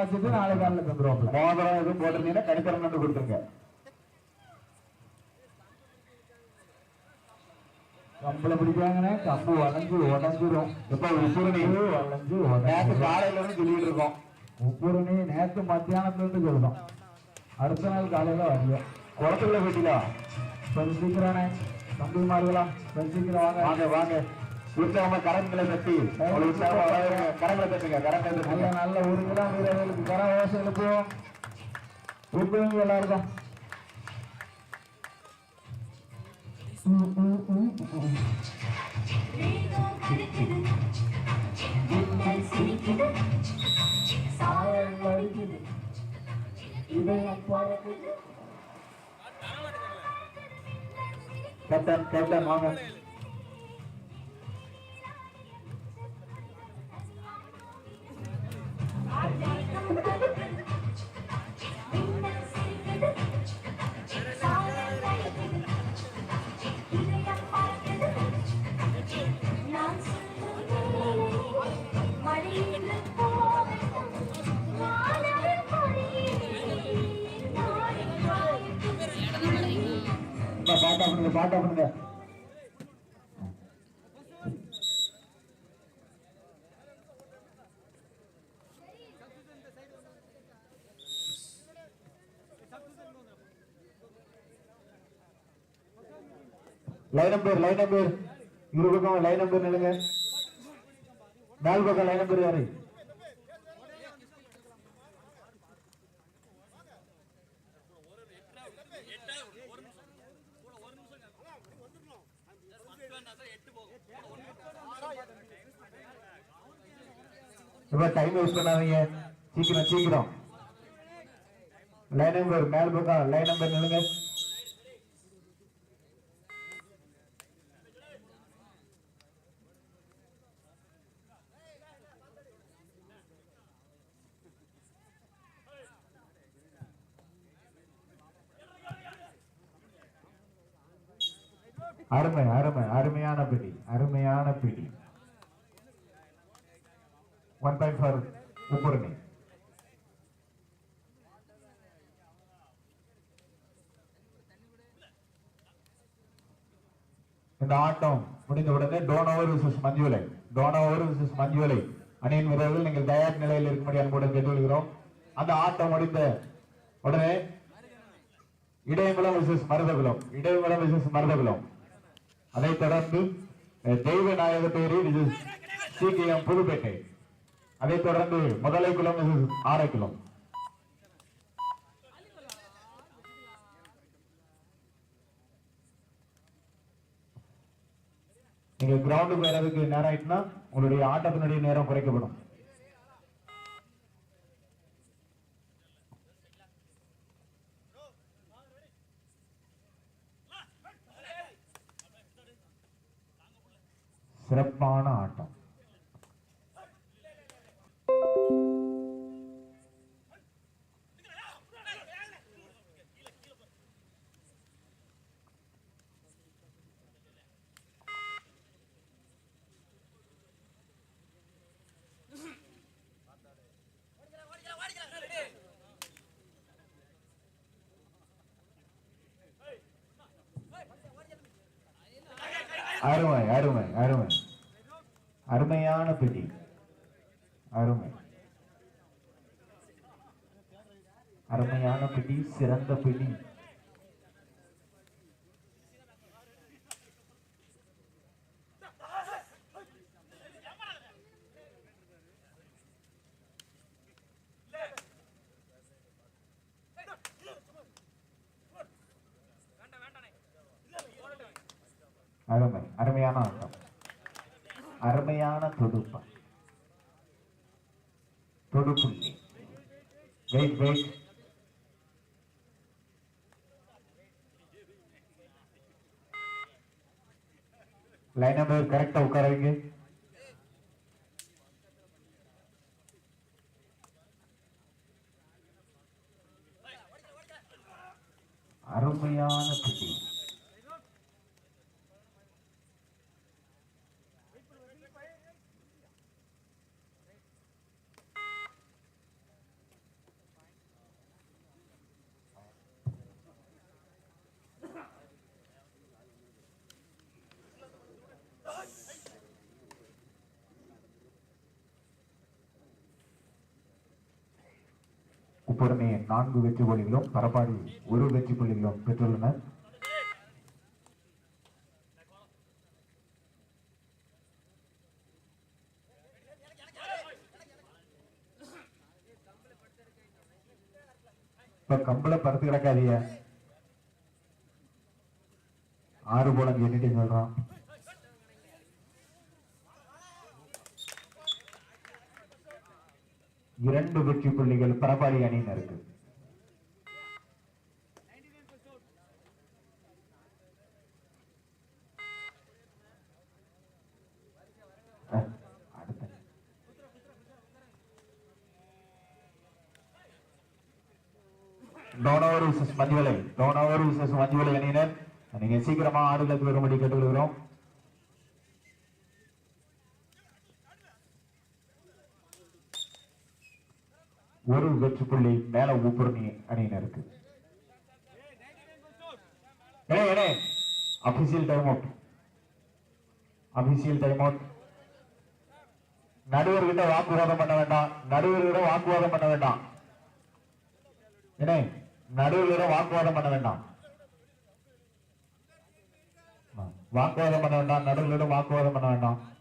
வச்சுட்டு நாளை காலையில் தந்துருவாப்ல மோதிரம் எதுவும் போட்டிருந்தீங்கன்னா கணித்தரம் வந்து கொடுத்துருங்க. கம்பளை பிடிக்காங்கண்ணே கம்பு வளைஞ்சு உடஞ்சிரும். இப்ப உசுரணி வளைஞ்சு நேற்று உடஞ்சு காலையில இருந்து சொல்லிட்டு இருக்கோம். உப்புரணி நேற்று மத்தியானத்துல இருந்து சொல்றோம். அடுத்த நாள் காலையில வரல. குளத்துல போயிட்டீங்களா? கொஞ்சம் சீக்கிரம்ண்ணே தம்பி மாறுகளா கொஞ்சம் சீக்கிரம் வாங்க வாங்க வாங்க. உற்சாகமா கரங்களை தட்டி. கரங்களை தட்டுங்க கரங்களை தட்டுங்க. நல்ல ஊருக்குதான் வீரர்களுக்கு. கர விவசாயம் எழுப்புவோம் ஊக்குவீங்க எல்லாருக்கும் இதயம் பறக்குது கேப்டன் கேப்டன் வாங்க. பாட்டா பண்ணுங்க பாட்டா பண்ணுங்க லைன் நம்பர் லைன் நம்பர் இரு பக்கம் லைன் நம்பர் நிலுங்க நாலு பக்கம் லைன் நம்பர் யாரு? இப்ப டைம் யூஸ் பண்ணாதீங்க. சீக்கிரம் சீக்கிரம். லைன் நம்பர் மேல் பக்கம் லைன் நம்பர் நிலுங்க அருமை அருமை அருமையான பிடி அருமையான பிடி. ஒன் பாயிண்ட் ஃபார் உப்புரணி இந்த ஆட்டம் முடிந்த உடனே டோனோவர் விசஸ் மஞ்சுவலை டோனோவர் விசஸ் மஞ்சுவலை அணியின் வீரர்கள் நீங்கள் தயார் நிலையில் இருக்கும்படி அன்புடன் கேட்டுக்கொள்கிறோம். அந்த ஆட்டம் முடிந்த உடனே இடையங்குளம் விசஸ் மருதகுலம் இடையங்குளம் விசஸ் மருதகுலம் அதைத் தொடர்ந்து அஹ், இது நாயகத்தேரி கே எம் புதுப்பேட்டை. அதைத் தொடர்ந்து முதலைக்குளம் ஆரை ஆரைக்குளம் நீங்க கிரவுண்டுக்கு வர்றதுக்கு நேரம் ஆயிட்டுனா உங்களுடைய ஆட்டத்தினுடைய நேரம் குறைக்கப்படும். சிறப்பான ஆட்டம். அருமை அருமை அருமை. அருமையான பிடி அருமை. அருமையான பிடி சிறந்த பிடி அருமை அருமையான ஆட்டம். அருமையான தொடுப்பம் தொடுப்புள்ளி. வெயிட் வெயிட் லைன் நம்பர் கரெக்டா உட்காரவீங்க அருமையான பிடி உப்புரணி நான்கு வெற்றி புள்ளிகளும் பரப்பாடி ஒரு வெற்றி புள்ளிகளும் பெற்றுள்ளனர் இப்ப கம்பள பருத்து கிடக்காதீங்க. இரண்டு வெற்றி புள்ளிகள் பரபாடி அணியினருக்கு. அஹ், அடுத்த. டோனோவர் விசஸ் மஞ்சுவலை டோனோவர் விசஸ் மஞ்சுவலை அணியினர். நீங்க சீக்கிரமா ஆடுகளுக்கு வரும்படி கேட்டுக்கொள்கிறோம். ஒரு வெற்றி புள்ளி மேல ஊப்புரணி அணியினருக்கு official time out official time out நடுவர்கிட்ட வாக்குவாதம் பண்ண வேண்டாம். நடுவர்கிட்ட வாக்குவாதம் பண்ண வேண்டாம். நடுவர்கிட்ட வாக்குவாதம் பண்ண வேண்டாம். வாக்குவாதம் பண்ண வேண்டாம். நடுவர்களிடம் வாக்குவாதம் பண்ண வேண்டாம்.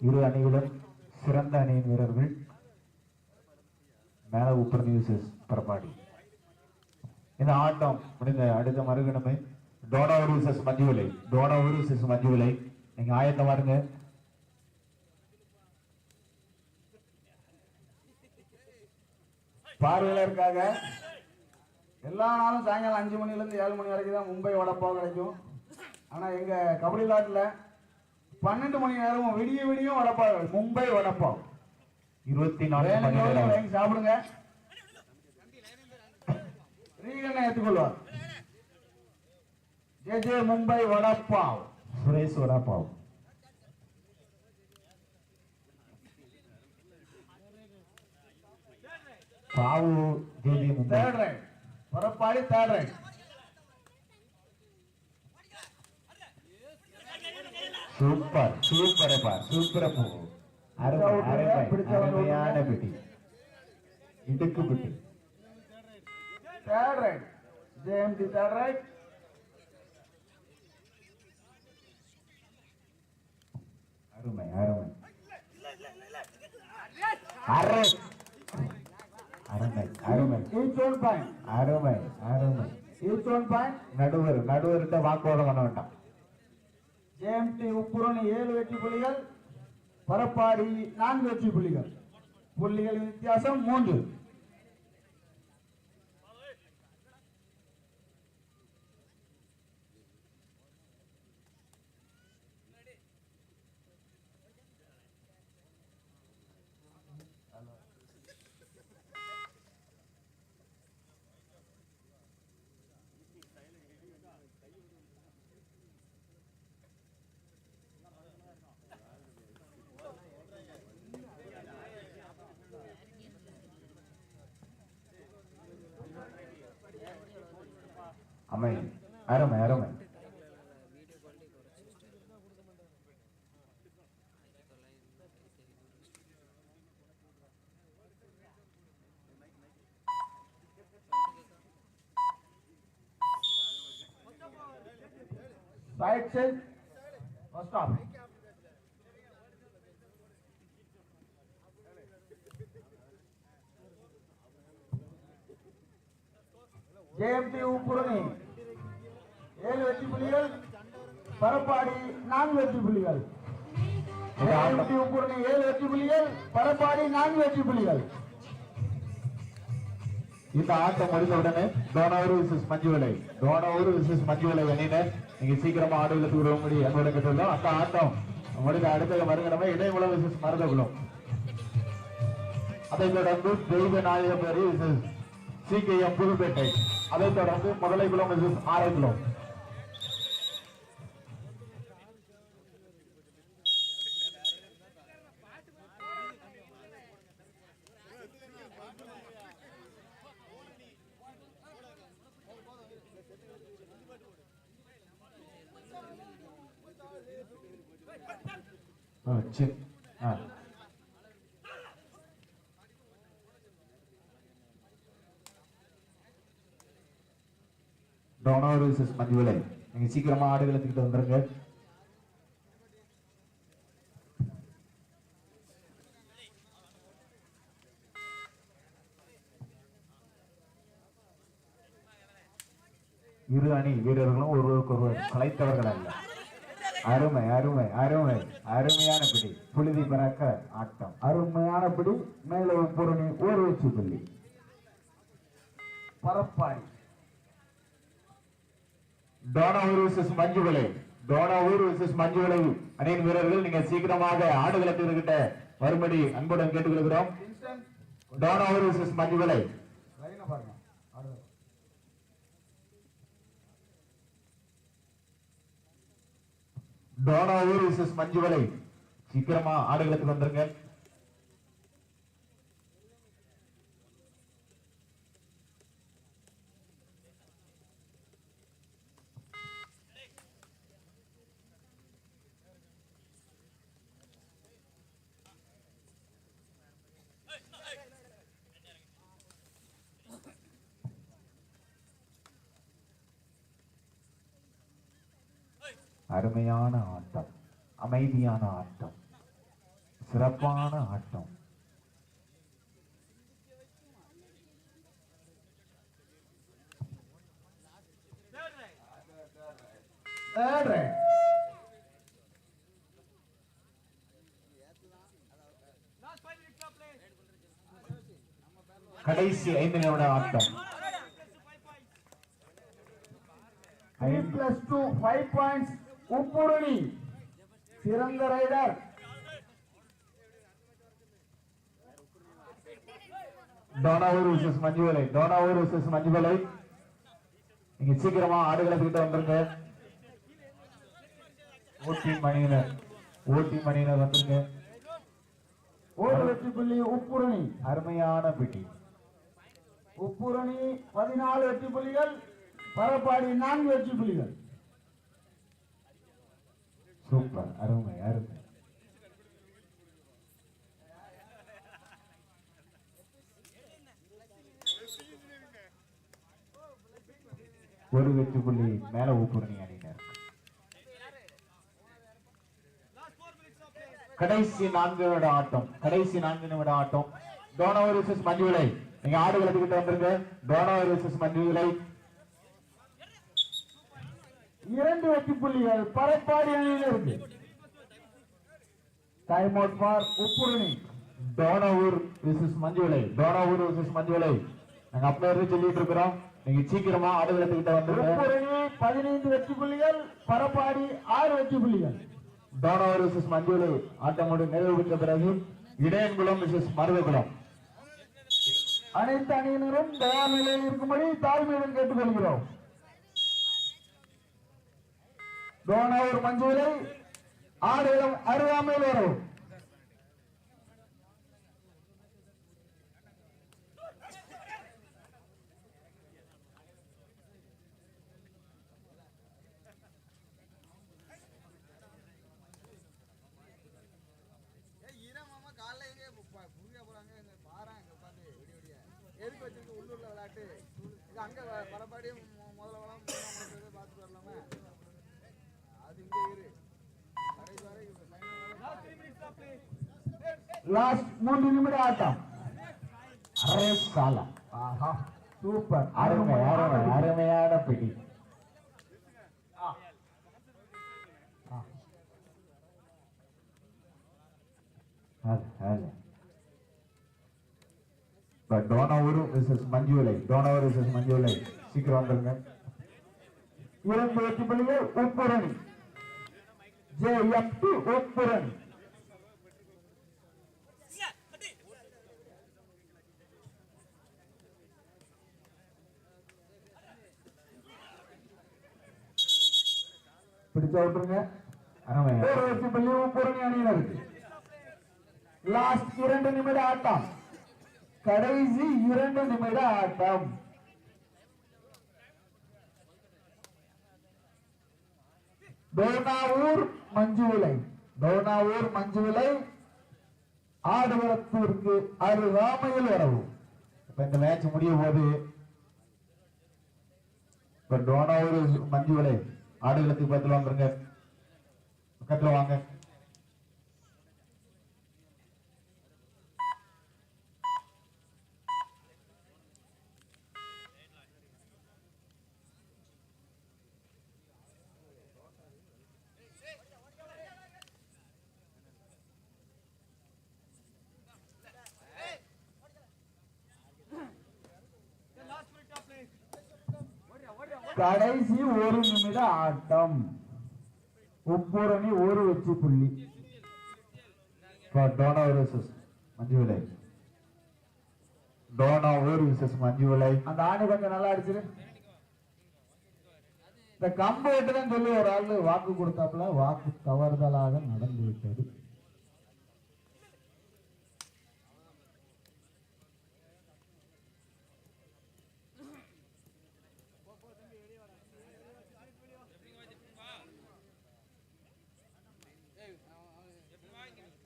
இரு அணிகளும் சிறந்த அணியின் வீரர்கள். மேல உப்பர் நியூசஸ் பரப்பாடி. இந்த ஆட்டம் முடிந்த அடுத்த மறுகணமே டோனா விசஸ் மஞ்சுவிலை டோனா விசஸ் மஞ்சுவிலை நீங்க ஆயத்தமா பாருங்க. பார்வையாளருக்காக எல்லா நாளும் சாயங்காலம் அஞ்சு மணிலேருந்து ஏழு மணி வரைக்கும் தான் மும்பை போக கிடைக்கும் ஆனால் எங்கள் கபடி விளாட்டில் பன்னெண்டு மணி நேரமும் விடிய விடியும் வடப்பாவு. மும்பை வடப்பாவு. இருபத்தி நாலு நேரம் வாங்கி சாப்பிடுங்க. ரீகனை ஏற்றுக்கொள்வார் ஜே ஜே மும்பை வடப்பாவ். சுரேஷ் வடாப்பாவ். பாவு JP Mumbai. Third right Parappadi third right super super பா சூப்பர் போ. அருமை அருமை அருமையான பெட்டி. இடுக்கு பெட்டி. தேர்ட் ரைட் ஜேஎம்டி தேர்ட் ரைட் அருமை அருமை. அரை அருமை அருமை. ஈச் ஒன் பாயிண்ட் அருமை அருமை. ஈச் ஒன் பாயிண்ட் நடுவர் நடுவர்கிட்ட வாக்குவாதம் பண்ண வேண்டாம். ஜேஎம்டி உப்புரணி ஏழு வெற்றி புள்ளிகள் பரப்பாடி நான்கு வெற்றி புள்ளிகள். புள்ளிகளின் வித்தியாசம் மூன்று. அமை அருமை அருமை Right side, first off. JMT Uppurani ஏழு வெற்றி புள்ளிகள் பரப்பாடி நான்கு வெற்றி புள்ளிகள். உப்புரணி ஏழு வெற்றி புள்ளிகள் பரப்பாடி நான்கு வெற்றி புள்ளிகள். இந்த ஆட்டம் முடிந்த உடனே டோனவர் விசஸ் மஞ்சுவலை. டோனவர் விசஸ் மஞ்சுவலை அணியினர் நீங்க சீக்கிரமா ஆடுகளுக்கு விடும்படி அன்போடு கேட்டுள்ளோம் அந்த ஆட்டம். முடிந்த அடுத்த மறுகிழமை இடைமுலம் விசஸ் மருதகுலம் அதைத் தொடர்ந்து Deivanayagaperi versus C K M Puduppettai. அதைத் தொடர்ந்து முதலைக்குளம் விசஸ் ஆரைக்குளம். டோனோ மஞ்சுவலை நீங்க சீக்கிரமா ஆடுகளை வந்துருங்க. இரு அணி வீரர்களும் ஒருவருக்கு ஒருவர் கலைத்தவர்கள் அல்ல. அருமை அருமை அருமை அருமையான பிடி. புழுதி பறக்க ஆட்டம். அருமையான பிடி. மேல ஒரு ஒரு வச்சு புள்ளி. பரப்பாடி டோனாவூர் விசஸ் மஞ்சுவலை. டோனாவூர் விசஸ் மஞ்சுவலை. அணியின் வீரர்கள் நீங்க சீக்கிரமாக ஆடு இருக்கிட்ட மறுபடி அன்புடன் கேட்டுக்கொள்கிறோம். டோனாவூர் விசஸ் மஞ்சு விலை டோனாவூர் விசஸ் மஞ்சுவலை. சீக்கிரமா ஆடுகளுக்கு வந்துருங்க. அருமையான ஆட்டம் அமைதியான ஆட்டம் சிறப்பான ஆட்டம். கடைசி ஐந்து நிமிட ஆட்டம். ஐ plus two five points Uppurani சிறந்த raider. Donavur versus Manjuvalai Donavur versus Manjuvalai. நீங்க சீக்கிரமா ஆடுகளை கிட்ட வந்துருங்க. ஓட்டி மணியினர் ஓட்டி மணியினர் வந்துருங்க. ஒரு வெற்றி புள்ளி உப்புரணி அருமையான பிடி உப்புரணி பதினாலு வெற்றி புள்ளிகள் பரப்பாடி நான்கு வெற்றி புள்ளிகள். சூப்பர் அருமை அருமை. ஒரு வெற்றி புள்ளி மேல ஊப்புரணி அணியினர். கடைசி நான்கு நிமிட ஆட்டம் கடைசி நான்கு நிமிட ஆட்டம். டோனோ விசஸ் மஞ்சுவிலை நீங்க ஆடு கிட்ட வந்துருங்க. டோனோ விசஸ் மஞ்சுவிலை இரண்டு வெற்றி புள்ளிகள் பரப்பாடி அணியினருக்கு time out for Uppurani Donavur versus Manjuvalai Donavur versus Manjuvalai நாங்க அப்ப இருந்து சொல்லிட்டு இருக்கிறோம். நீங்க சீக்கிரமா ஆடுகளை கிட்ட வந்துருங்க உப்புரணி பதினைந்து வெற்றி புள்ளிகள் பரப்பாடி ஆறு வெற்றி புள்ளிகள். டோனோவர் விசஸ் மஞ்சுவிலை ஆட்டமோடு நிறைவு பெற்ற பிறகு இடையன்குளம் விசஸ் மருதகுளம். அனைத்து அணியினரும் தயார் நிலையில் இருக்கும்படி தாழ்மையுடன் கேட்டுக்கொள்கிறோம். டோனாவூர் மஞ்சுவிலை ஆடுகளம் அருகாமையில் வரும். லாஸ்ட் மூன்று நிமிட ஆட்டம் அரே காலம் ஆஹா சூப்பர் அருமை அருமை அருமையான பிடி அது, அது. இப்ப டோனாவூர் விசஸ் மஞ்சுவிலை டோனாவூர் விசஸ் மஞ்சுவிலை சீக்கிரம் வந்துருங்க இரண்டு வெற்றி புள்ளிகள் Uppurani J M T Uppurani விட்டுருங்க அணியினருக்கு லாஸ்ட் இரண்டு நிமிட ஆட்டம். கடைசி இரண்டு நிமிட ஆட்டம். டோனாவூர் மஞ்சுவிலை டோனாவூர் மஞ்சுவிலை ஆடுகளத்திற்கு அருகாமையில் வரவும். இப்ப இந்த மேட்ச் முடியும் போது இப்ப டோனாவூர் மஞ்சு விலை. ஆடுகளுக்கு பக்கத்துல வாங்குறங்க பக்கத்துல வாங்க. கடைசி ஒரு நிமிட ஆட்டம். ஒவ்வொரு ஒரு வெற்றி புள்ளி. டோனா விசஸ் மஞ்சு விலை டோனாவூர் விசஸ் மஞ்சு விலை அந்த ஆணி கொஞ்சம் நல்லா அடிச்சிரு. இந்த கம்பு வெட்டுதான் சொல்லி ஒரு ஆள் வாக்கு கொடுத்தாப்புல வாக்கு தவறுதலாக நடந்து விட்டது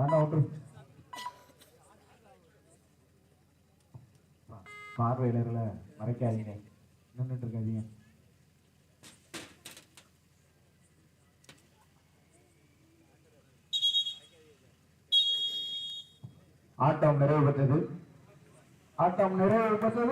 வேண்டாம் விட்டுரு பார்வையாளர்களை மறைக்காதீங்க. நின்றுட்டு இருக்காதீங்க ஆட்டம் நிறைவு பெற்றது. ஆட்டம் நிறைவு பெற்றது.